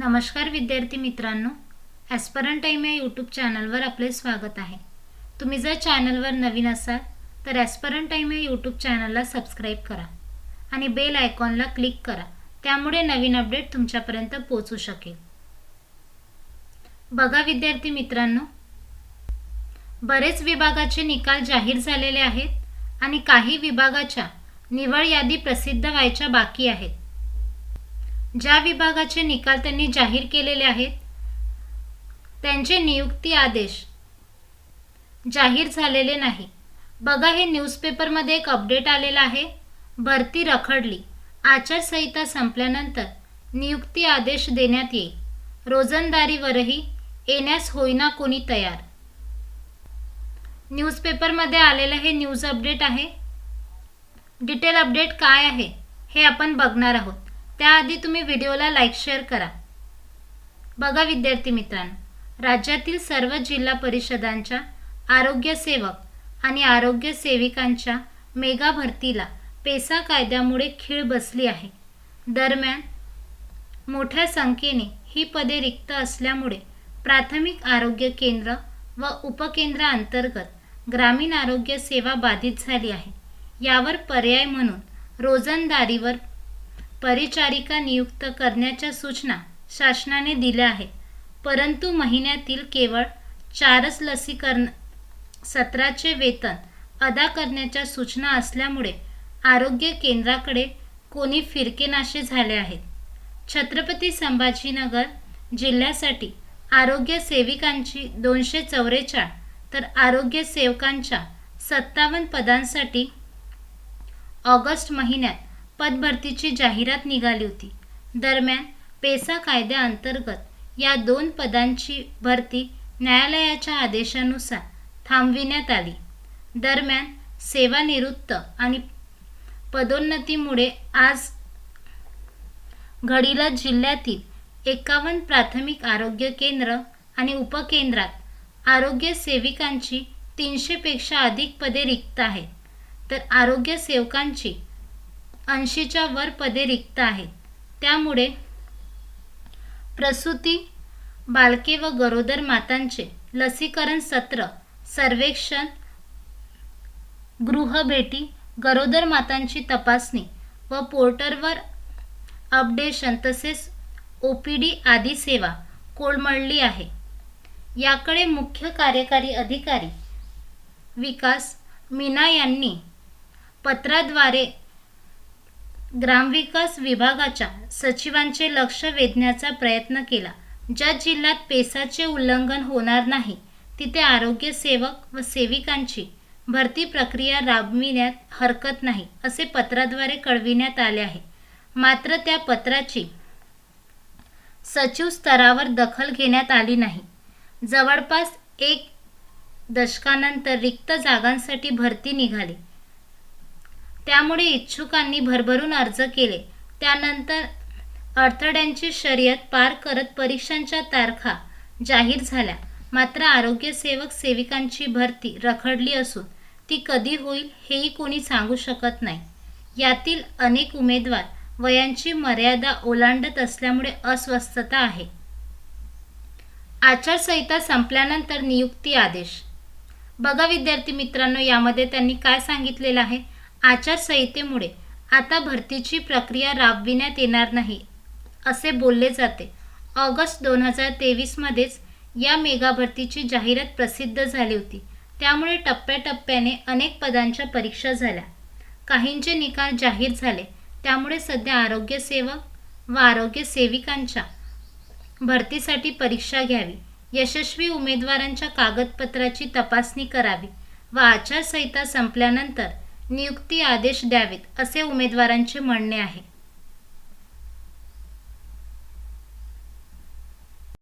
नमस्कार विद्यार्थी मित्रांनो ॲस्परंट टाईम या यूट्यूब चॅनलवर आपले स्वागत आहे. तुम्ही जर चॅनलवर नवीन असाल तर ॲस्परंट टाईम या यूट्यूब चॅनलला सबस्क्राईब करा आणि बेल आयकॉनला क्लिक करा. त्यामुळे नवीन अपडेट तुमच्यापर्यंत पोचू शकेल. बघा विद्यार्थी मित्रांनो बरेच विभागाचे निकाल जाहीर झालेले आहेत आणि काही विभागाच्या निवड यादी प्रसिद्ध व्हायच्या बाकी आहेत. ज्या विभागाचे निकाल त्यांनी जाहीर केलेले आहेत त्यांचे नियुक्ती आदेश जाहीर झालेले नाही. बघा हे न्यूजपेपरमध्ये एक अपडेट आलेला आहे. भरती रखडली. आचारसंहिता संपल्यानंतर नियुक्ती आदेश देण्यात येईल. रोजंदारीवरही येण्यास होईना कोणी तयार. न्यूजपेपरमध्ये आलेलं हे न्यूज अपडेट आहे. डिटेल अपडेट काय आहे हे आपण बघणार आहोत. त्याआधी तुम्ही व्हिडिओला लाईक शेअर करा. बघा विद्यार्थी मित्रांनो राज्यातील सर्व जिल्हा परिषदांच्या आरोग्य सेवक आणि आरोग्य सेविकांच्या मेगा भरतीला पेसा कायद्यामुळे खीळ बसली आहे. दरम्यान मोठ्या संख्येने ही पदे रिक्त असल्यामुळे प्राथमिक आरोग्य केंद्र व उपकेंद्राअंतर्गत ग्रामीण आरोग्य सेवा बाधित झाली आहे. यावर पर्याय म्हणून रोजंदारीवर परिचारिका नियुक्त करण्याच्या सूचना शासनाने दिल्या आहेत. परंतु महिन्यातील केवळ चारच लसीकरण सत्राचे वेतन अदा करण्याच्या सूचना असल्यामुळे आरोग्य केंद्राकडे कोणी फिरकेनाशे झाले आहेत. छत्रपती संभाजीनगर जिल्ह्यासाठी आरोग्य सेविकांची दोनशे चौवेचाळ तर आरोग्य सेवकांच्या सत्तावन्न पदांसाठी ऑगस्ट महिन्यात पदभरतीची जाहिरात निघाली होती. दरम्यान पेसा कायद्याअंतर्गत या दोन पदांची भरती न्यायालयाच्या आदेशानुसार थांबविण्यात आली. दरम्यान सेवानिवृत्त आणि पदोन्नतीमुळे आज घडीला जिल्ह्यातील एकावन्न प्राथमिक आरोग्य केंद्र आणि उपकेंद्रात आरोग्य सेविकांची तीनशेपेक्षा अधिक पदे रिक्त आहेत. तर आरोग्य सेवकांची ऐंशीच्या वर पदे रिक्त आहेत. त्यामुळे प्रसूती बालके व गरोदर मातांचे लसीकरण सत्र सर्वेक्षण गृहभेटी गरोदर मातांची तपासणी व पोर्टरवर अपडेशन तसेच ओ पी डी आदी सेवा कोलमडली आहे. याकडे मुख्य कार्यकारी अधिकारी विकास मीना यांनी पत्राद्वारे ग्रामविकास विभागाच्या सचिवांचे लक्ष वेधण्याचा प्रयत्न केला. ज्या जिल्ह्यात पेसाचे उल्लंघन होणार नाही तिथे आरोग्य सेवक व सेविकांची भरती प्रक्रिया राबविण्यात हरकत नाही असे पत्राद्वारे कळविण्यात आले आहे. मात्र त्या पत्राची सचिव स्तरावर दखल घेण्यात आली नाही. जवळपास एक दशकानंतर रिक्त जागांसाठी भरती निघाली. त्यामुळे इच्छुकांनी भरभरून अर्ज केले. त्यानंतर अडथळ्यांची शर्यत पार करत परीक्षांच्या तारखा जाहीर झाल्या. मात्र आरोग्य सेवक सेविकांची भरती रखडली असून ती कधी होईल हेही कोणी सांगू शकत नाही. यातील अनेक उमेदवार वयांची मर्यादा ओलांडत असल्यामुळे अस्वस्थता आहे. आचारसंहिता संपल्यानंतर नियुक्ती आदेश. बघा विद्यार्थी मित्रांनो यामध्ये त्यांनी काय सांगितलेलं आहे? आचारसंहितेमुळे आता भरतीची प्रक्रिया राबविण्यात येणार नाही असे बोलले जाते. ऑगस्ट दोन हजार तेवीसमध्येच या मेगा भरतीची जाहिरात प्रसिद्ध झाली होती. त्यामुळे टप्प्याटप्प्याने अनेक पदांच्या परीक्षा झाल्या. काहींचे निकाल जाहीर झाले. त्यामुळे सध्या आरोग्यसेवक व आरोग्य सेविकांच्या भरतीसाठी परीक्षा घ्यावी यशस्वी उमेदवारांच्या कागदपत्राची तपासणी करावी व आचारसंहिता संपल्यानंतर नियुक्ती आदेश द्यावेत असे उमेदवारांचे म्हणणे आहे.